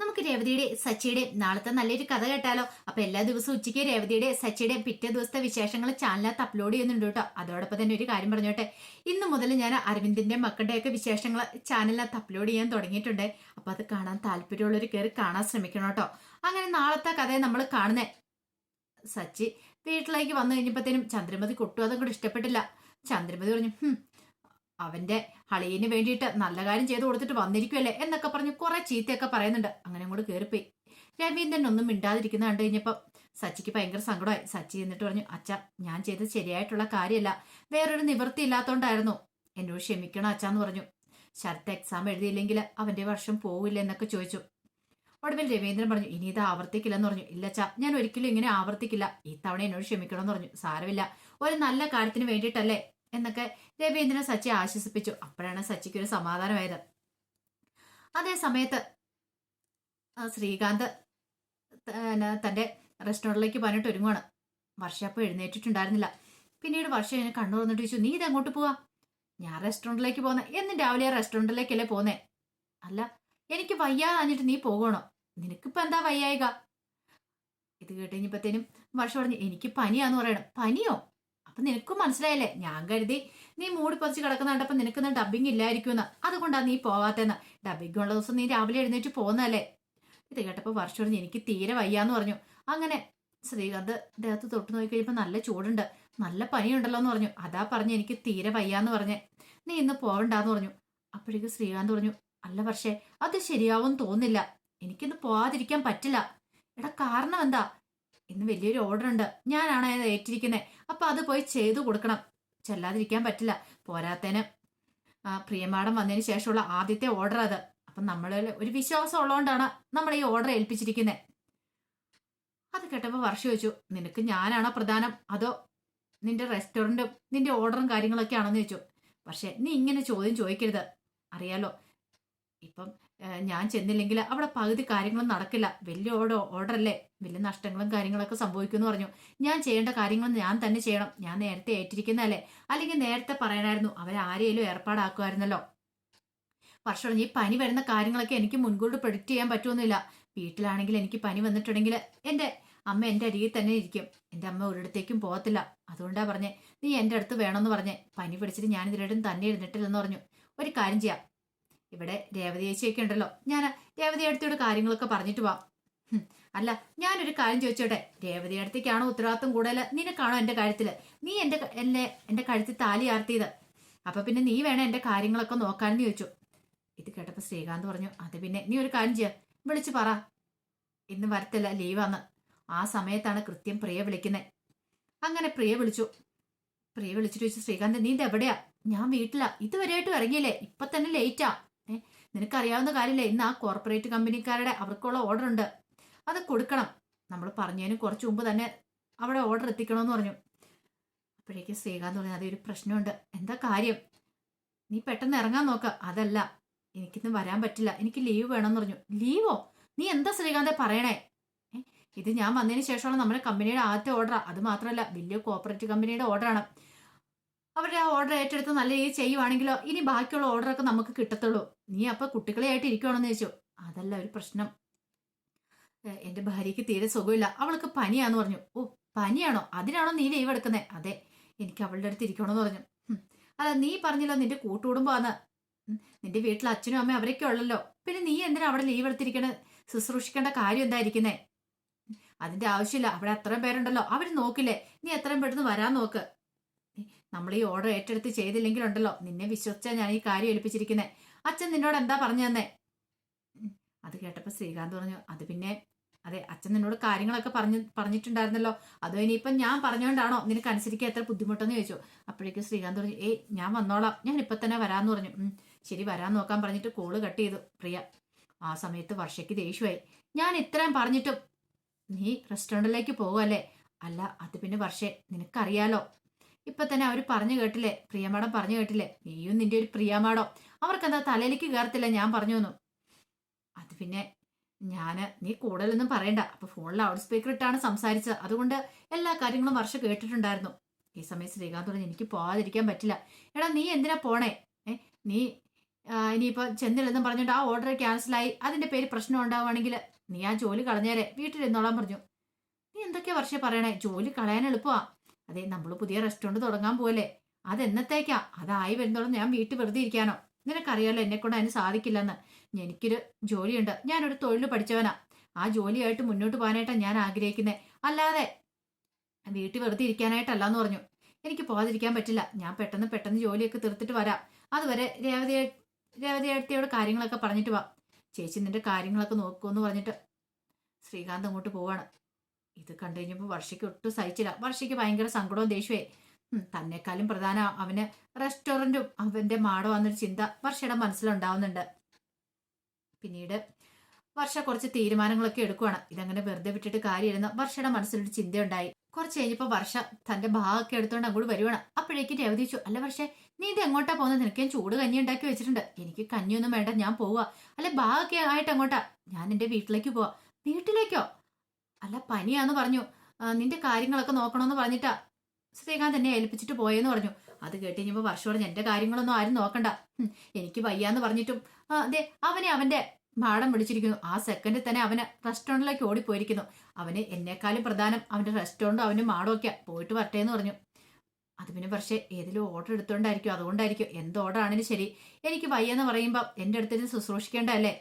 നമുക്ക് രേവതിയുടെ സച്ചിയുടെ നാളത്തെ നല്ലൊരു കഥ കേട്ടാലോ? അപ്പൊ എല്ലാ ദിവസവും ഉച്ചയ്ക്ക് രേവതിയുടെ സച്ചിയുടെ പിറ്റേ ദിവസത്തെ വിശേഷങ്ങൾ ചാനലിനകത്ത് അപ്ലോഡ് ചെയ്യുന്നുണ്ട് കേട്ടോ. അതോടൊപ്പം തന്നെ ഒരു കാര്യം പറഞ്ഞോട്ടെ. ഇന്ന് മുതൽ ഞാൻ അരവിന്ദിന്റെ മക്കളുടെയൊക്കെ വിശേഷങ്ങൾ ചാനലിനകത്ത് അപ്ലോഡ് ചെയ്യാൻ തുടങ്ങിയിട്ടുണ്ട്. അപ്പൊ അത് കാണാൻ താല്പര്യമുള്ളവർ കയറി കാണാൻ ശ്രമിക്കണം കേട്ടോ. അങ്ങനെ നാളത്തെ കഥയെ നമ്മൾ കാണുന്നേ. സച്ചി വീട്ടിലേക്ക് വന്നു കഴിഞ്ഞപ്പോഴത്തേനും ചന്ദ്രമതി കൊട്ടു. അതും കൂടെ ഇഷ്ടപ്പെട്ടില്ല. ചന്ദ്രമതി പറഞ്ഞു "ഹും, അവന്റെ ഹളിയന് വേണ്ടിയിട്ട് നല്ല കാര്യം ചെയ്തു കൊടുത്തിട്ട് വന്നിരിക്കുമല്ലേ എന്നൊക്കെ പറഞ്ഞ് കുറെ ചീത്തയൊക്കെ പറയുന്നുണ്ട്. അങ്ങനെ അങ്ങോട്ട് കയറിപ്പോയി രവീന്ദ്രൻ ഒന്നും മിണ്ടാതിരിക്കുന്ന കണ്ടു കഴിഞ്ഞപ്പോൾ സച്ചിക്ക് ഭയങ്കര സങ്കടമായി. സച്ചി എന്നിട്ട് പറഞ്ഞു അച്ഛ ഞാൻ ചെയ്തത് ശരിയായിട്ടുള്ള കാര്യമല്ല വേറൊരു നിവൃത്തി ഇല്ലാത്തോണ്ടായിരുന്നു. എന്നോട് ക്ഷമിക്കണം അച്ഛാന്ന് പറഞ്ഞു. ശരത്ത് എക്സാം എഴുതിയില്ലെങ്കിൽ അവന്റെ വർഷം പോവില്ല എന്നൊക്കെ ചോദിച്ചു. ഒടുവിൽ രവീന്ദ്രൻ പറഞ്ഞു ഇനി ഇത് ആവർത്തിക്കില്ലെന്ന് പറഞ്ഞു. ഇല്ല അച്ഛാ ഞാൻ ഒരിക്കലും ഇങ്ങനെ ആവർത്തിക്കില്ല. ഈ തവണ എന്നോട് ക്ഷമിക്കണം എന്ന് പറഞ്ഞു. സാരമില്ല. ഒരു നല്ല കാര്യത്തിന് വേണ്ടിയിട്ടല്ലേ എന്നൊക്കെ രവീന്ദ്രൻ സച്ചി ആശ്വസിപ്പിച്ചു. അപ്പോഴാണ് സച്ചിക്ക് ഒരു സമാധാനമായത്. അതേ സമയത്ത് ശ്രീകാന്ത് തന്റെ റെസ്റ്റോറന്റിലേക്ക് പറഞ്ഞിട്ട് ഒരുങ്ങുവാണ്. വർഷ അപ്പോൾ എഴുന്നേറ്റിട്ടുണ്ടായിരുന്നില്ല. പിന്നീട് വർഷ എന്നെ കണ്ണു തുറന്നിട്ട് ചോദിച്ചു നീ ഇത് എങ്ങോട്ട് പോവാ? ഞാൻ റെസ്റ്റോറന്റിലേക്ക് പോന്നെ. എന്നും രാവിലെ ആ റെസ്റ്റോറന്റിലേക്കല്ലേ പോന്നേ? അല്ല എനിക്ക് വയ്യാതെ അഞ്ഞിട്ട് നീ പോകണോ? നിനക്കിപ്പോ എന്താ വയ്യായിക? ഇത് കേട്ട് കഴിഞ്ഞപ്പോഴത്തേനും വർഷം പറഞ്ഞു എനിക്ക് പനിയാന്ന് പറയണം. പനിയോ? അപ്പൊ നിനക്കും മനസ്സിലായല്ലേ? ഞാൻ കരുതി നീ മൂടി പതിച്ച് കിടക്കുന്ന കണ്ടപ്പോ നിനക്കൊന്നും ഡബിങ് ഇല്ലായിരിക്കുമെന്ന്. അതുകൊണ്ടാണ് നീ പോവാത്തെന്ന്. ഡബിങ് ഉള്ള ദിവസം നീ രാവിലെ എഴുന്നേറ്റ് പോകുന്നല്ലേ ഇത് കേട്ടപ്പോ വർഷം എനിക്ക് തീരെ വയ്യാന്ന് പറഞ്ഞു. അങ്ങനെ ശ്രീകാന്ത് ദേഹത്ത് തൊട്ട് നോക്കി കഴിയുമ്പോൾ നല്ല ചൂടുണ്ട്. നല്ല പനിയുണ്ടല്ലോ എന്ന് പറഞ്ഞു. അതാ പറഞ്ഞു എനിക്ക് തീരെ വയ്യാന്ന് പറഞ്ഞേ. നീ ഇന്ന് പോവണ്ടാന്ന് പറഞ്ഞു. അപ്പോഴേക്ക് ശ്രീകാന്ത് പറഞ്ഞു അല്ല പക്ഷേ അത് ശരിയാവും തോന്നില്ല. എനിക്കിന്ന് പോവാതിരിക്കാൻ പറ്റില്ല. എടാ കാരണം എന്താ? ഇന്ന് വലിയൊരു ഓർഡർ ഉണ്ട്. ഞാനാണ് അത് ഏറ്റിരിക്കുന്നത് അപ്പൊ അത് പോയി ചെയ്തു കൊടുക്കണം. ചെല്ലാതിരിക്കാൻ പറ്റില്ല. പോരാത്തേന് പ്രിയമാടം വന്നതിന് ശേഷമുള്ള ആദ്യത്തെ ഓർഡർ അത്. അപ്പം നമ്മളിൽ ഒരു വിശ്വാസം ഉള്ളതുകൊണ്ടാണ് നമ്മൾ ഈ ഓർഡർ ഏൽപ്പിച്ചിരിക്കുന്നത് അത് കേട്ടപ്പോൾ വർഷം ചോദിച്ചു നിനക്ക് ഞാനാണോ പ്രധാനം? അതോ നിന്റെ റെസ്റ്റോറന്റും നിന്റെ ഓർഡറും കാര്യങ്ങളൊക്കെ ആണെന്ന് ചോദിച്ചു. പക്ഷേ നീ ഇങ്ങനെ ചോദ്യം ചോദിക്കരുത്. അറിയാലോ? ഇപ്പം ഞാൻ ചെന്നില്ലെങ്കിൽ അവിടെ പകുതി കാര്യങ്ങളും നടക്കില്ല. വലിയ ഓർഡർ അല്ലേ വലിയ നഷ്ടങ്ങളും കാര്യങ്ങളൊക്കെ സംഭവിക്കുമെന്ന് പറഞ്ഞു. ഞാൻ ചെയ്യേണ്ട കാര്യങ്ങൾ ഞാൻ തന്നെ ചെയ്യണം. ഞാൻ നേരത്തെ ഏറ്റിരിക്കുന്നതല്ലേ? അല്ലെങ്കിൽ നേരത്തെ പറയണമായിരുന്നു അവരാരെയും ഏർപ്പാടാക്കുമായിരുന്നല്ലോ. വർഷം ഈ പനി വരുന്ന കാര്യങ്ങളൊക്കെ എനിക്ക് മുൻകൂട്ടി പ്രൊഡിക്റ്റ് ചെയ്യാൻ പറ്റുമെന്നില്ല വീട്ടിലാണെങ്കിൽ എനിക്ക് പനി വന്നിട്ടുണ്ടെങ്കിൽ എന്റെ അമ്മ എന്റെ അരികിൽ തന്നെ ഇരിക്കും. എന്റെ അമ്മ ഒരിടത്തേക്കും പോകത്തില്ല. അതുകൊണ്ടാണ് പറഞ്ഞേ നീ എന്റെ അടുത്ത് വേണമെന്ന് പറഞ്ഞേ. പനി പിടിച്ചിട്ട് ഞാൻ ഇതിലും തന്നെ ഇരുന്നിട്ടില്ലെന്ന് പറഞ്ഞു. ഒരു കാര്യം ചെയ്യാം. ഇവിടെ രേവതി ചേച്ചിയൊക്കെ ഉണ്ടല്ലോ. ഞാൻ രേവതി അടുത്തോട് കാര്യങ്ങളൊക്കെ പറഞ്ഞിട്ട് പോവാം അല്ല ഞാനൊരു കാര്യം ചോദിച്ചോട്ടെ? രേവതി അടുത്തേക്കാണോ ഉത്തരവാദിത്വം കൂടുതൽ നിനക്കാണോ എന്റെ കാര്യത്തിൽ നീ എന്റെ എന്നെ എന്റെ കഴുത്തിൽ താലി ആർത്തിയത്? അപ്പൊ പിന്നെ നീ വേണം എന്റെ കാര്യങ്ങളൊക്കെ നോക്കാനെന്ന് ചോദിച്ചു. ഇത് കേട്ടപ്പോൾ ശ്രീകാന്ത് പറഞ്ഞു അത് പിന്നെ നീ ഒരു കാര്യം ചെയ്യാ. വിളിച്ചു പറ. ഇന്ന് വരത്തില്ല ലീവാന്ന്. ആ സമയത്താണ് കൃത്യം പ്രിയ വിളിക്കുന്നത് അങ്ങനെ പ്രിയ വിളിച്ചു. പ്രിയ വിളിച്ചിട്ട് ചോദിച്ചു ശ്രീകാന്ത് നീ എവിടെയാ ഞാൻ വീട്ടിലാ. ഇതുവരെയായിട്ടും ഇറങ്ങിയില്ലേ? ഇപ്പൊ തന്നെ ലേറ്റാ നിനക്കറിയാവുന്ന കാര്യമില്ല. ഇന്ന് ആ കോർപ്പറേറ്റ് കമ്പനിക്കാരുടെ അവർക്കുള്ള ഓർഡർ ഉണ്ട്. അത് കൊടുക്കണം. നമ്മൾ പറഞ്ഞതിന് കുറച്ച് മുമ്പ് തന്നെ അവിടെ ഓർഡർ എത്തിക്കണമെന്ന് പറഞ്ഞു. അപ്പോഴേക്ക് ശ്രീകാന്ത് പറഞ്ഞു അതൊരു പ്രശ്നമുണ്ട്. എന്താ കാര്യം? നീ പെട്ടെന്ന് ഇറങ്ങാൻ നോക്ക. അതല്ല എനിക്കിന്ന് വരാൻ പറ്റില്ല. എനിക്ക് ലീവ് വേണമെന്ന് പറഞ്ഞു. ലീവോ നീ എന്താ ശ്രീകാന്തെ പറയണേ? ഇത് ഞാൻ വന്നതിന് ശേഷമാണ് നമ്മുടെ കമ്പനിയുടെ ആദ്യത്തെ ഓർഡറാണ് അത് മാത്രമല്ല വലിയ കോപ്പറേറ്റീവ് കമ്പനിയുടെ ഓർഡറാണ് അവരുടെ ആ ഓർഡർ ഏറ്റെടുത്ത് നല്ല രീതിയിൽ ചെയ്യുവാണെങ്കിലോ ഇനി ബാക്കിയുള്ള ഓർഡറൊക്കെ നമുക്ക് കിട്ടത്തുള്ളൂ. നീ അപ്പൊ കുട്ടികളെയായിട്ട് ഇരിക്കുവാണെന്ന് ചോദിച്ചു. അതല്ല ഒരു പ്രശ്നം. എന്റെ ഭാര്യയ്ക്ക് തീരെ സുഖമില്ല. അവൾക്ക് പനിയാന്ന് പറഞ്ഞു. ഓ പനിയാണോ? അതിനാണോ നീ ലീവ് എടുക്കുന്നത് അതെ എനിക്ക് അവളുടെ അടുത്ത് ഇരിക്കണമെന്ന് പറഞ്ഞു. അല്ല നീ പറഞ്ഞല്ലോ നിന്റെ കൂട്ടുകുടുംബാന്ന് ഉം, നിന്റെ വീട്ടിൽ അച്ഛനും അമ്മയും അവരൊക്കെ ഉള്ളല്ലോ. പിന്നെ നീ എന്തിനാ അവിടെ ലീവ് എടുത്തിരിക്കണ? ശുശ്രൂഷിക്കേണ്ട കാര്യം എന്തായിരിക്കുന്നേ? അതിന്റെ ആവശ്യമില്ല. അവിടെ അത്രയും പേരുണ്ടല്ലോ. അവർ നോക്കില്ലേ? നീ എത്രയും പെട്ടെന്ന് വരാൻ നോക്ക്. നമ്മൾ ഈ ഓർഡർ ഏറ്റെടുത്ത് ചെയ്തില്ലെങ്കിലുണ്ടല്ലോ. നിന്നെ വിശ്വസിച്ച ഞാൻ ഈ കാര്യം ഏൽപ്പിച്ചിരിക്കുന്നത് അച്ഛൻ നിന്നോട് എന്താ പറഞ്ഞു തന്നെ? അത് കേട്ടപ്പോൾ ശ്രീകാന്ത് പറഞ്ഞു അത് പിന്നെ അതെ അച്ഛൻ നിന്നോട് കാര്യങ്ങളൊക്കെ പറഞ്ഞു പറഞ്ഞിട്ടുണ്ടായിരുന്നല്ലോ. അതോ ഇനിയിപ്പം ഞാൻ പറഞ്ഞുകൊണ്ടാണോ നിനക്ക് അനുസരിക്കാൻ എത്ര ബുദ്ധിമുട്ടെന്ന് ചോദിച്ചു. അപ്പോഴേക്കും ശ്രീകാന്ത് പറഞ്ഞു ഏയ് ഞാൻ വന്നോളാം. ഞാൻ ഇപ്പം തന്നെ വരാമെന്ന് പറഞ്ഞു. ശരി വരാൻ നോക്കാൻ പറഞ്ഞിട്ട് കോൾ കട്ട് ചെയ്തു പ്രിയ. ആ സമയത്ത് വർഷയ്ക്ക് ദേഷ്യമായി. ഞാൻ ഇത്രയും പറഞ്ഞിട്ടും നീ റെസ്റ്റോറന്റിലേക്ക് പോകുമല്ലേ അല്ല അത് പിന്നെ വർഷേ നിനക്കറിയാലോ. ഇപ്പൊ തന്നെ അവർ പറഞ്ഞു കേട്ടില്ലേ? പ്രിയമാടം പറഞ്ഞു കേട്ടില്ലേ? നീയും നിന്റെ ഒരു പ്രിയമാടോ? അവർക്കെന്താ തലയിലേക്ക് കയറത്തില്ല ഞാൻ പറഞ്ഞു തന്നു. അത് പിന്നെ ഞാൻ നീ കൂടുതലൊന്നും പറയണ്ട. അപ്പൊ ഫോണിൽ ലൗഡ് സ്പീക്കർ ഇട്ടാണ് സംസാരിച്ചത്. അതുകൊണ്ട് എല്ലാ കാര്യങ്ങളും വർഷ കേട്ടിട്ടുണ്ടായിരുന്നു. ഈ സമയം ശ്രീകാന്ത് പറഞ്ഞു എനിക്ക് പോകാതിരിക്കാൻ പറ്റില്ല. എടാ നീ എന്തിനാ പോണേ? ഏ? നീ ഇനിയിപ്പോ ചെന്നില്ലെന്നും പറഞ്ഞിട്ട് ആ ഓർഡർ ക്യാൻസലായി അതിന്റെ പേര് പ്രശ്നം ഉണ്ടാവുകയാണെങ്കിൽ നീ ആ ജോലി കളഞ്ഞേരെ. വീട്ടിലിരുന്നോളാൻ പറഞ്ഞു. നീ എന്തൊക്കെയാ വർഷം പറയണേ? ജോലി കളയാൻ എളുപ്പമാ. അതെ നമ്മൾ പുതിയ റെസ്റ്റോറന്റ് തുടങ്ങാൻ പോലെ അതെന്നത്തേക്കാ അതായി വരുന്നോളം ഞാൻ വീട്ടിൽ വെറുതെ ഇരിക്കാനോ? നിനക്കറിയാലോ എന്നെ കൊണ്ട് അതിന് സാധിക്കില്ലെന്ന്. എനിക്കൊരു ജോലിയുണ്ട്. ഞാനൊരു തൊഴിൽ പഠിച്ചവനാ. ആ ജോലിയായിട്ട് മുന്നോട്ട് പോകാനായിട്ടാണ് ഞാൻ ആഗ്രഹിക്കുന്നത് അല്ലാതെ വീട്ടിൽ വെറുതെ ഇരിക്കാനായിട്ടല്ല എന്ന് പറഞ്ഞു. എനിക്ക് പോകാതിരിക്കാൻ പറ്റില്ല. ഞാൻ പെട്ടെന്ന് പെട്ടെന്ന് ജോലിയൊക്കെ തീർത്തിട്ട് വരാം. അതുവരെ രേവതി രേവതിയോട് കാര്യങ്ങളൊക്കെ പറഞ്ഞിട്ട് വാ. ചേച്ചി നിന്റെ കാര്യങ്ങളൊക്കെ നോക്കുമെന്ന് പറഞ്ഞിട്ട് ശ്രീകാന്ത് അങ്ങോട്ട് പോവാണ്. ഇത് കണ്ടു കഴിഞ്ഞപ്പോൾ വർഷയ്ക്ക് ഒട്ടും സഹിച്ചില്ല. വർഷയ്ക്ക് ഭയങ്കര സങ്കടവും ദേഷ്യമേ തന്നെക്കാളും പ്രധാന അവന് റെസ്റ്റോറന്റും അവന്റെ മാടോ എന്നൊരു ചിന്ത വർഷയുടെ മനസ്സിലുണ്ടാവുന്നുണ്ട്. പിന്നീട് വർഷ കുറച്ച് തീരുമാനങ്ങളൊക്കെ എടുക്കുവാണ്. ഇതങ്ങനെ വെറുതെ വിട്ടിട്ട് കാര്യമില്ലെന്ന് വർഷയുടെ മനസ്സിലൊരു ചിന്തയുണ്ടായി. കുറച്ച് കഴിഞ്ഞപ്പോൾ വർഷ തന്റെ ഭാഗമൊക്കെ എടുത്തുകൊണ്ട് അങ്ങോട്ട് വരുവാണ്. അപ്പോഴേക്കും രവതി അല്ല പക്ഷേ നീ ഇത് എങ്ങോട്ടാ പോകുന്നത് നിനക്ക് ഞാൻ ചൂട് കഞ്ഞി ഉണ്ടാക്കി വെച്ചിട്ടുണ്ട്. എനിക്ക് കഞ്ഞിയൊന്നും വേണ്ട ഞാൻ പോവാ. അല്ല ഭാഗമൊക്കെ ആയിട്ട് അങ്ങോട്ടാ. ഞാൻ എന്റെ വീട്ടിലേക്ക് പോവാ. വീട്ടിലേക്കോ? അല്ല പനിയാന്ന് പറഞ്ഞു. നിന്റെ കാര്യങ്ങളൊക്കെ നോക്കണമെന്ന് പറഞ്ഞിട്ടാ ശ്രീകാന്ത് എന്നെ ഏൽപ്പിച്ചിട്ട് പോയെന്ന് പറഞ്ഞു. അത് കേട്ട് കഴിഞ്ഞപ്പോൾ വർഷം പറഞ്ഞു എന്റെ കാര്യങ്ങളൊന്നും ആരും നോക്കണ്ട. എനിക്ക് വയ്യാന്ന് പറഞ്ഞിട്ടും അതെ അവനെ അവന്റെ മാടം വിളിച്ചിരിക്കുന്നു. ആ സെക്കൻഡിൽ തന്നെ അവന് റെസ്റ്റോറന്റിലേക്ക് ഓടിപ്പോയിരിക്കുന്നു. അവന് എന്നെക്കാളും പ്രധാനം അവന്റെ റെസ്റ്റോറന്റും അവന്റെ ഒക്കെ പോയിട്ട് വരട്ടെ എന്ന് പറഞ്ഞു. അത് പിന്നെ പക്ഷേ ഏതെങ്കിലും ഓർഡർ എടുത്തോണ്ടായിരിക്കും. അതുകൊണ്ടായിരിക്കും. എന്ത് ഓർഡർ ആണെങ്കിലും ശരി. എനിക്ക് വയ്യെന്ന് പറയുമ്പോൾ എന്റെ അടുത്ത് ശുശ്രൂഷിക്കേണ്ടതല്ലേ?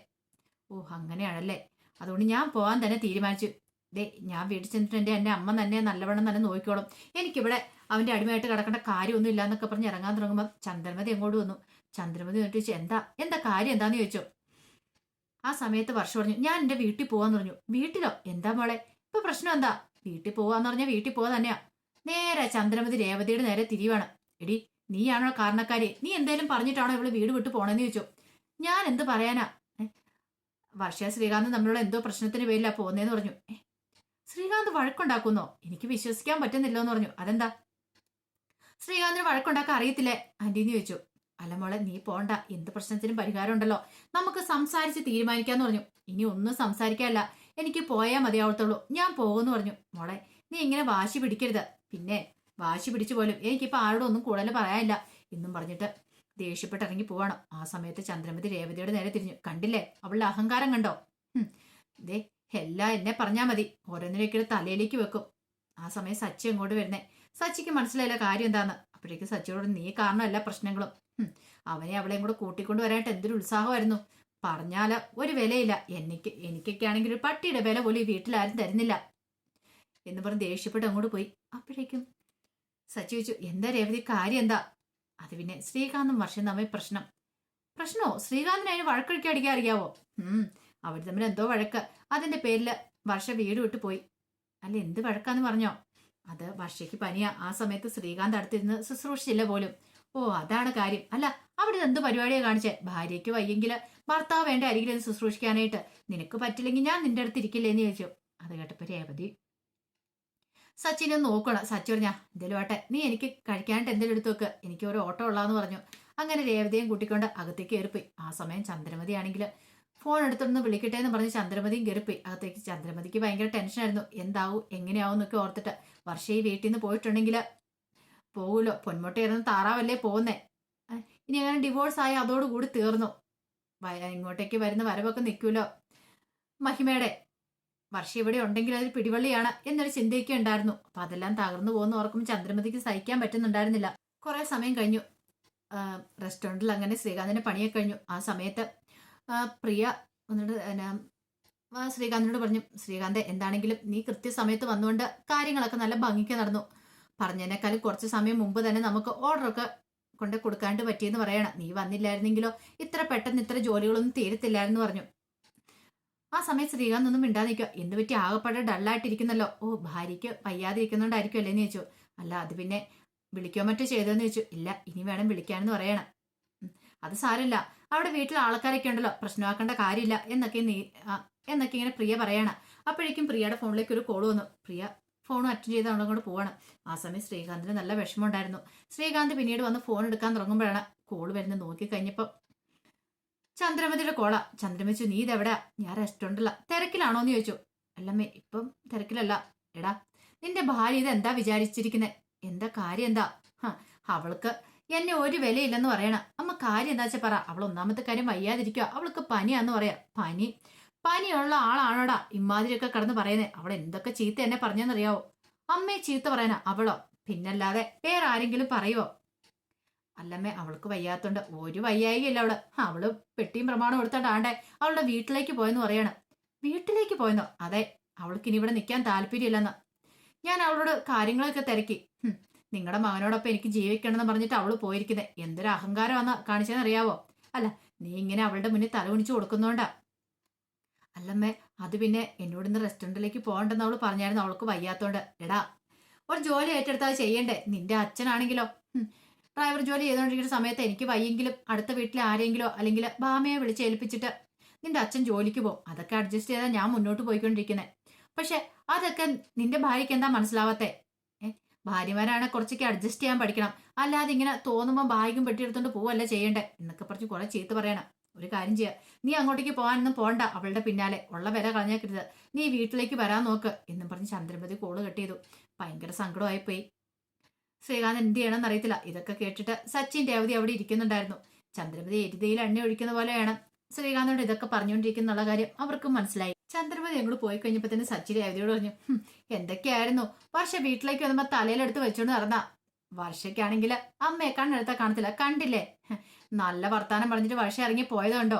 ഓ അങ്ങനെയാണല്ലേ. അതുകൊണ്ട് ഞാൻ പോകാൻ തന്നെ തീരുമാനിച്ചു. ദേ ഞാൻ വീട്ടിൽ ചെന്നിട്ട് എന്റെ അമ്മ തന്നെ നല്ലവണ്ണം തന്നെ നോക്കിക്കോളും. എനിക്കിവിടെ അവന്റെ അടിമയായിട്ട് കിടക്കേണ്ട കാര്യമൊന്നും ഇല്ല എന്നൊക്കെ പറഞ്ഞ് ഇറങ്ങാൻ തുടങ്ങുമ്പോൾ ചന്ദ്രമതി എങ്ങോട്ട് വന്നു. ചന്ദ്രമതി എന്നിട്ട് ചോദിച്ചു എന്താ? എന്താ കാര്യം? എന്താന്ന് ചോദിച്ചു? ആ സമയത്ത് വർഷം പറഞ്ഞു ഞാൻ എന്റെ വീട്ടിൽ പോകാന്ന് പറഞ്ഞു. വീട്ടിലോ? എന്താ മോളെ? ഇപ്പൊ പ്രശ്നം എന്താ? വീട്ടിൽ പോവാന്ന് പറഞ്ഞാൽ വീട്ടിൽ പോവാ തന്നെയാ. നേരെ ചന്ദ്രമതി രേവതിയുടെ നേരെ തിരിവാണ്. എടി നീയാണോ കാരണക്കാരി? നീ എന്തേലും പറഞ്ഞിട്ടാണോ ഇവൾ വീട് വിട്ടു പോണെന്ന് ചോദിച്ചു? ഞാൻ എന്ത് പറയാനാ? വർഷ ശ്രീകാന്ത് നമ്മളോട് എന്തോ പ്രശ്നത്തിന് പേരിലാ പോകുന്നേന്ന് പറഞ്ഞു. ശ്രീകാന്ത് വഴക്കുണ്ടാക്കുന്നോ. എനിക്ക് വിശ്വസിക്കാൻ പറ്റുന്നില്ലോ എന്ന് പറഞ്ഞു. അതെന്താ? ശ്രീകാന്തിന് വഴക്കുണ്ടാക്കാൻ അറിയത്തില്ലേ? ആന്റീന്ന് ചോദിച്ചു. അല്ല മോളെ നീ പോണ്ട. എന്ത് പ്രശ്നത്തിനും പരിഹാരം ഉണ്ടല്ലോ. നമുക്ക് സംസാരിച്ച് തീരുമാനിക്കാന്ന് പറഞ്ഞു. ഇനി ഒന്നും സംസാരിക്കാനല്ല. എനിക്ക് പോയാൽ മതിയാവത്തുള്ളൂ ഞാൻ പോകുമെന്ന് പറഞ്ഞു. മോളെ നീ ഇങ്ങനെ വാശി പിടിക്കരുത്. പിന്നെ വാശി പിടിച്ചു പോലും എനിക്കിപ്പോ ആരോടും ഒന്നും കൂടുതൽ പറയാനില്ല എന്നും പറഞ്ഞിട്ട് ദേഷ്യപ്പെട്ട് ഇറങ്ങി പോവാണ്. ആ സമയത്ത് ചന്ദ്രമതി രേവതിയുടെ നേരെ തിരിഞ്ഞു. കണ്ടില്ലേ? അവളുടെ അഹങ്കാരം കണ്ടോ? ദേ എല്ലാം എന്നെ പറഞ്ഞാ മതി. ഓരോന്നിനൊക്കെ തലയിലേക്ക് വെക്കും. ആ സമയം സച്ചി അങ്ങോട്ട് വരുന്നേ? സച്ചിക്ക് മനസ്സിലായില്ല കാര്യം എന്താന്ന്. അപ്പോഴേക്ക് സച്ചിയോട് നീ കാരണമല്ല പ്രശ്നങ്ങളും. അവനെ അവളെയും കൂടെ കൂട്ടിക്കൊണ്ട് വരാനായിട്ട് എന്തൊരു ഉത്സാഹമായിരുന്നു. പറഞ്ഞാൽ ഒരു വിലയില്ല. എനിക്ക് എനിക്കൊക്കെ ആണെങ്കിൽ ഒരു പട്ടിയുടെ വില പോലും ഈ വീട്ടിലാരും തരുന്നില്ല. എന്ന് പറഞ്ഞ് ദേഷ്യപ്പെട്ട് അങ്ങോട്ട് പോയി. അപ്പോഴേക്കും സച്ചി ചോദിച്ചു എന്താ രേവതി കാര്യം എന്താ? അത് പിന്നെ ശ്രീകാന്തും വർഷം തമ്മിൽ പ്രശ്നം. പ്രശ്നമോ ശ്രീകാന്തിന് അതിന് വഴക്കൊഴിക്കാൻ ഉം അവർ തമ്മിൽ എന്തോ വഴക്ക്. അതിന്റെ പേരിൽ വർഷ വീട് വിട്ടു പോയി. അല്ല എന്ത് വഴക്കാന്ന് പറഞ്ഞോ? അത് വർഷയ്ക്ക് പനിയാ. ആ സമയത്ത് ശ്രീകാന്ത് അടുത്തിരുന്ന് ശുശ്രൂഷിച്ചില്ല പോലും. ഓ അതാണ് കാര്യം. അല്ല അവിടെ എന്ത് പരിപാടിയാ കാണിച്ചേ? ഭാര്യയ്ക്ക് വയ്യെങ്കിൽ ഭർത്താവ് വേണ്ട അരികിലെന്ന് ശുശ്രൂഷിക്കാനായിട്ട്? നിനക്ക് പറ്റില്ലെങ്കിൽ ഞാൻ നിന്റെ അടുത്ത് ഇരിക്കില്ലേ എന്ന് ചോദിച്ചു. അത് കേട്ടപ്പോ രേവതി സച്ചിനെ നോക്കണം. സച്ചി പറഞ്ഞാ എന്തേലും ആട്ടെ നീ എനിക്ക് കഴിക്കാനായിട്ട് എന്തേലും എടുത്തു വെക്ക്. എനിക്ക് ഒരു ഓട്ടോ ഉള്ളാന്ന് പറഞ്ഞു. അങ്ങനെ രേവതിയും കൂട്ടിക്കൊണ്ട് അകത്തേക്ക് ഏർപ്പി ആ സമയം ചന്ദ്രമതി ആണെങ്കിൽ ഫോൺ എടുത്തൊന്ന് വിളിക്കട്ടെ എന്ന് പറഞ്ഞ് ചന്ദ്രമതിയും കയറിപ്പോയി. അകത്തേക്ക് ചന്ദ്രമതിക്ക് ഭയങ്കര ടെൻഷനായിരുന്നു എന്താവും എങ്ങനെയാവും എന്നൊക്കെ ഓർത്തിട്ട്. വർഷ ഈ വീട്ടിൽ നിന്ന് പോയിട്ടുണ്ടെങ്കിൽ പോകുമല്ലോ പൊന്മുട്ട ഇറന്ന് താറാവല്ലേ പോകുന്നേ ഇനി അങ്ങനെ ഡിവോഴ്സ് ആയി അതോടുകൂടി തീർന്നു. ഇങ്ങോട്ടേക്ക് വരുന്ന വരവൊക്കെ നിൽക്കുമല്ലോ മഹിമയുടെ വർഷ ഇവിടെ ഉണ്ടെങ്കിൽ അതിൽ പിടിവള്ളിയാണ് എന്നൊരു ചിന്തയൊക്കെ ഉണ്ടായിരുന്നു. അപ്പൊ അതെല്ലാം തകർന്നു പോകുന്ന ഓർക്കും ചന്ദ്രമതിക്ക് സഹിക്കാൻ പറ്റുന്നുണ്ടായിരുന്നില്ല. കുറേ സമയം കഴിഞ്ഞു. റെസ്റ്റോറന്റിൽ അങ്ങനെ ശ്രീകാന്തിന്റെ പണിയൊക്കെ കഴിഞ്ഞു. ആ സമയത്ത് പ്രിയ എന്നിട്ട് എന്നാ, ശ്രീകാന്തിനോട് പറഞ്ഞു ശ്രീകാന്ത് എന്താണെങ്കിലും നീ കൃത്യസമയത്ത് വന്നുകൊണ്ട് കാര്യങ്ങളൊക്കെ നല്ല ഭംഗിക്ക് നടന്നു. പറഞ്ഞതിനേക്കാളും കുറച്ച് സമയം മുമ്പ് തന്നെ നമുക്ക് ഓർഡറൊക്കെ കൊണ്ട് കൊടുക്കാണ്ട് പറ്റിയെന്ന് പറയണം. നീ വന്നില്ലായിരുന്നെങ്കിലോ ഇത്ര പെട്ടെന്ന് ഇത്ര ജോലികളൊന്നും തീരത്തില്ലായിരുന്നു പറഞ്ഞു. ആ സമയത്ത് ശ്രീകാന്ത് ഒന്നും മിണ്ടാതെ നിൽക്കുക എന്ത് പറ്റി? ആകെപ്പാടെ ഡള്ളായിട്ടിരിക്കുന്നല്ലോ. ഓ ഭാര്യയ്ക്ക് വയ്യാതെ ഇരിക്കുന്നുണ്ടായിരിക്കും അല്ലേന്ന് ചോദിച്ചു. അല്ല അത് പിന്നെ വിളിക്കോ മറ്റോ ചെയ്തോന്ന് ചോദിച്ചു. ഇല്ല ഇനി വേണം വിളിക്കാനെന്ന് പറയണം. ഉം, അത് സാരമില്ല. അവിടെ വീട്ടിൽ ആൾക്കാരൊക്കെ ഉണ്ടല്ലോ പ്രശ്നമാക്കേണ്ട കാര്യമില്ല എന്നൊക്കെ നീ എന്നൊക്കെ ഇങ്ങനെ പ്രിയ പറയാണ്. അപ്പോഴേക്കും പ്രിയയുടെ ഫോണിലേക്ക് ഒരു കോൾ വന്നു. പ്രിയ ഫോൺ അറ്റൻഡ് ചെയ്ത് കൂടെ പോവാണ്. ആ സമയം ശ്രീകാന്തിന് നല്ല വിഷമമുണ്ടായിരുന്നു. ശ്രീകാന്ത് പിന്നീട് വന്ന് ഫോൺ എടുക്കാൻ തുടങ്ങുമ്പോഴാണ് കോൾ വരുന്നത് നോക്കി കഴിഞ്ഞപ്പോൾ ചന്ദ്രമതിയുടെ കോളാ ചന്ദ്രമിച്ചു നീ ഇതെവിടാ? ഞാൻ റെസ്റ്റോറന്റില തിരക്കിലാണോ? എന്ന് ചോദിച്ചു. അല്ലമ്മേ ഇപ്പം തിരക്കിലല്ല. എടാ നിന്റെ ഭാര്യ ഇത് എന്താ വിചാരിച്ചിരിക്കുന്നത് എന്താ കാര്യം എന്താ? അവൾക്ക് എന്നെ ഒരു വിലയില്ലെന്ന് പറയണ. അമ്മ കാര്യം എന്താ വെച്ചാൽ പറ. അവൾ ഒന്നാമത്തെ കാര്യം വയ്യാതിരിക്കുക അവൾക്ക് പനിയാന്ന് പറയാ. പനി? പനിയുള്ള ആളാണോടാ ഇമാതിരിയൊക്കെ കടന്ന് പറയുന്നത് അവൾ എന്തൊക്കെ ചീത്ത എന്നെ പറഞ്ഞെന്നറിയാവോ? അമ്മയെ ചീത്ത പറയാനാ അവളോ? പിന്നല്ലാതെ വേറെ ആരെങ്കിലും പറയുവോ? അല്ലമ്മേ അവൾക്ക് വയ്യാത്തോണ്ട് ഒരു വയ്യായികയില്ല അവൾ. അവൾ പെട്ടിയും പ്രമാണം കൊടുത്തോണ്ടാണ്ടേ അവളുടെ വീട്ടിലേക്ക് പോയെന്ന് പറയാണ്. വീട്ടിലേക്ക് പോയെന്നോ? അതെ അവൾക്ക് ഇനി ഇവിടെ നിൽക്കാൻ താല്പര്യമില്ലെന്ന്. ഞാൻ അവളോട് കാര്യങ്ങളൊക്കെ തിരക്കി. നിങ്ങളുടെ മകനോടൊപ്പം എനിക്ക് ജീവിക്കണം എന്ന് പറഞ്ഞിട്ട് അവൾ പോയിരിക്കുന്നത് എന്തൊരു അഹങ്കാരമാണെന്ന് കാണിച്ചതെന്ന് അറിയാവോ? അല്ല നീ ഇങ്ങനെ അവളുടെ മുന്നിൽ തലകുണിച്ചു കൊടുക്കുന്നോണ്ടാ. അല്ലമ്മേ അത് പിന്നെ എന്നോട് ഇന്ന് റെസ്റ്റോറന്റിലേക്ക് പോകണ്ടെന്ന് അവൾ പറഞ്ഞായിരുന്നു. അവൾക്ക് വയ്യാത്തോണ്ട്. എടാ ഒരു ജോലി ഏറ്റെടുത്താൽ ചെയ്യണ്ടേ? നിന്റെ അച്ഛനാണെങ്കിലോ? ഡ്രൈവർ ജോലി ചെയ്തുകൊണ്ടിരിക്കുന്ന സമയത്ത് എനിക്ക് വയ്യെങ്കിലും അടുത്ത വീട്ടിലെ ആരെങ്കിലോ അല്ലെങ്കിൽ ബാമയെ വിളിച്ച് ഏൽപ്പിച്ചിട്ട് നിന്റെ അച്ഛൻ ജോലിക്ക് പോകും. അതൊക്കെ അഡ്ജസ്റ്റ് ചെയ്താൽ ഞാൻ മുന്നോട്ട് പോയിക്കൊണ്ടിരിക്കുന്നത് പക്ഷെ അതൊക്കെ നിന്റെ ഭാര്യയ്ക്ക് എന്താ മനസ്സിലാവാത്തെ? ഭാര്യമാരാണ് കുറച്ചൊക്കെ അഡ്ജസ്റ്റ് ചെയ്യാൻ പഠിക്കണം. അല്ലാതെ ഇങ്ങനെ തോന്നുമ്പോൾ ബാഗും പെട്ടിയെടുത്തോണ്ട് പോവല്ല ചെയ്യണ്ടേ? എന്നൊക്കെ പറഞ്ഞ് കുറെ ചീത്ത പറയണം. ഒരു കാര്യം ചെയ്യാം. നീ അങ്ങോട്ടേക്ക് പോകാനൊന്നും പോണ്ട അവളുടെ പിന്നാലെ. ഉള്ള വില കളഞ്ഞേക്കരുത്. നീ വീട്ടിലേക്ക് വരാൻ നോക്ക് എന്നും പറഞ്ഞ് ചന്ദ്രമതി കോൾ കട്ട് ചെയ്തു. ഭയങ്കര സങ്കടമായി പോയി ശ്രീകാന്ത് എന്ത് ചെയ്യണമെന്ന് അറിയത്തില്ല. ഇതൊക്കെ കേട്ടിട്ട് സച്ചിൻ രേവതി അവിടെ ഇരിക്കുന്നുണ്ടായിരുന്നു. ചന്ദ്രമതി എരുതിയിൽ എണ്ണ ഒഴിക്കുന്ന പോലെയാണ്. ശ്രീകാന്തോട് ഇതൊക്കെ പറഞ്ഞുകൊണ്ടിരിക്കുന്നുള്ള കാര്യം അവർക്കും മനസ്സിലായി. ചന്ദ്രമതി അങ്ങോട്ട് പോയി കഴിഞ്ഞപ്പോ തന്നെ സച്ചി രേവതിയോട് പറഞ്ഞു "ഹും, എന്തൊക്കെയായിരുന്നു? വർഷ വീട്ടിലേക്ക് വന്നപ്പോ തലയിലെടുത്ത് വെച്ചോണ്ട് നടന്ന. വർഷയ്ക്കാണെങ്കിൽ അമ്മയെ കണ്ണെടുത്താ കാണത്തില്ല. കണ്ടില്ലേ? നല്ല വർത്താനം പറഞ്ഞിട്ട് വർഷ ഇറങ്ങി പോയതുണ്ടോ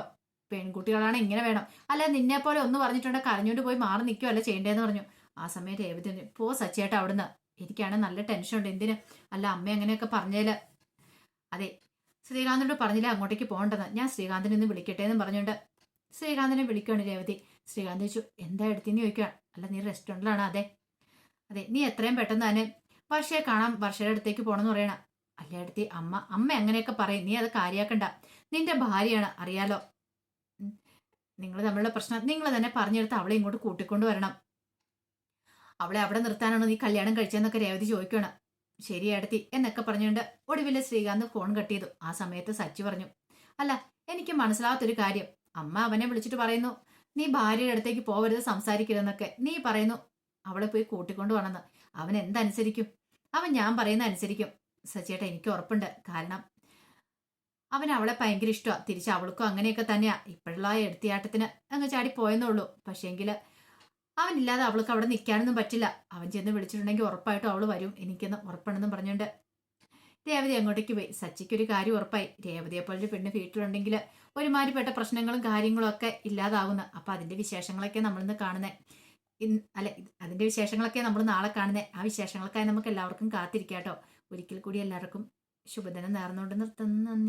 പെൺകുട്ടികളാണ് ഇങ്ങനെ വേണം. അല്ല നിന്നെ പോലെ ഒന്ന് പറഞ്ഞിട്ടുണ്ട് കരഞ്ഞുകൊണ്ട് പോയി മാറി നിൽക്കുവല്ല ചെയ്യേണ്ടതെന്ന് പറഞ്ഞു. ആ സമയം രേവതി പോ സച്ചിയേട്ടാ അവിടുന്ന്. എനിക്കാണ് നല്ല ടെൻഷൻ ഉണ്ട് എന്തിന്? അല്ല അമ്മ അങ്ങനെയൊക്കെ പറഞ്ഞേൽ. അതെ ശ്രീകാന്തിനോട് പറഞ്ഞില്ല അങ്ങോട്ടേക്ക് പോകണ്ടെന്ന്. ഞാൻ ശ്രീകാന്തിനെ ഒന്ന് വിളിക്കട്ടെ എന്ന് പറഞ്ഞുകൊണ്ട് ശ്രീകാന്തിനെ വിളിക്കുകയാണ് രേവതി. ശ്രീകാന്ത് ചോദിച്ചു എന്താ എടുത്തിന്ന് ചോദിക്കുക അല്ല നീ റെസ്റ്റോറന്റിലാണ് അതെ. അതെ നീ എത്രയും പെട്ടെന്ന് തന്നെ വർഷയെ കാണാൻ വർഷയുടെ അടുത്തേക്ക് പോകണമെന്ന് പറയണം. അല്ല അടുത്തി അമ്മ അമ്മ അങ്ങനെയൊക്കെ പറയും. നീ അത് കാര്യാക്കണ്ട. നിന്റെ ഭാര്യയാണ് അറിയാലോ. നിങ്ങൾ തമ്മിലുള്ള പ്രശ്നം നിങ്ങൾ തന്നെ പറഞ്ഞെടുത്ത് അവളെ ഇങ്ങോട്ട് കൂട്ടിക്കൊണ്ട് വരണം. അവളെ അവിടെ നിർത്താനാണ് നീ കല്യാണം കഴിച്ചതെന്നൊക്കെ രേവതി ചോദിക്കണം ശരി അടുത്തി എന്നൊക്കെ പറഞ്ഞുകൊണ്ട് ഒടുവിൽ ശ്രീകാന്ത് ഫോൺ കട്ട് ചെയ്തു. ആ സമയത്ത് സച്ചി പറഞ്ഞു അല്ല എനിക്ക് മനസ്സിലാവാത്തൊരു കാര്യം. അമ്മ അവനെ വിളിച്ചിട്ട് പറയുന്നു. നീ ഭാര്യയുടെ അടുത്തേക്ക് പോവരുത് സംസാരിക്കരുതെന്നൊക്കെ. നീ പറയുന്നു അവളെ പോയി കൂട്ടിക്കൊണ്ടു വേണമെന്ന് അവൻ എന്തനുസരിക്കും? അവൻ ഞാൻ പറയുന്ന അനുസരിക്കും. സച്ചിയേട്ടാ എനിക്ക് ഉറപ്പുണ്ട്. കാരണം അവൻ അവളെ ഭയങ്കര ഇഷ്ടമാണ് തിരിച്ച് അവൾക്കും അങ്ങനെയൊക്കെ തന്നെയാ. ഇപ്പോഴുള്ള എടുത്തിയാട്ടത്തിന് അങ്ങ് ചാടി പോയെന്നുള്ളൂ പക്ഷേങ്കിൽ അവനില്ലാതെ അവൾക്ക് അവിടെ നിൽക്കാനൊന്നും പറ്റില്ല. അവൻ ചെന്ന് വിളിച്ചിട്ടുണ്ടെങ്കിൽ ഉറപ്പായിട്ടും അവൾ വരും. എനിക്കെന്ന് ഉറപ്പുണ്ടെന്നും പറഞ്ഞുകൊണ്ട് രേവതി അങ്ങോട്ടേക്ക് പോയി. സച്ചിക്ക് ഒരു കാര്യം ഉറപ്പായി. രേവതിയെ പോലൊരു പെണ്ണ് വീട്ടിലുണ്ടെങ്കിൽ ഒരുമാതിരിപ്പെട്ട പ്രശ്നങ്ങളും കാര്യങ്ങളും ഒക്കെ ഇല്ലാതാവുന്നു. അപ്പൊ അതിന്റെ വിശേഷങ്ങളൊക്കെ നമ്മളിന്ന് കാണുന്നത് അല്ല അതിന്റെ വിശേഷങ്ങളൊക്കെ നമ്മൾ നാളെ കാണുന്നത് ആ വിശേഷങ്ങൾക്കായി നമുക്ക് എല്ലാവർക്കും കാത്തിരിക്കാട്ടോ. ഒരിക്കൽ കൂടി എല്ലാവർക്കും ശുഭദിനം നേർന്നുകൊണ്ട് നിർത്തുന്നു. നന്ദി.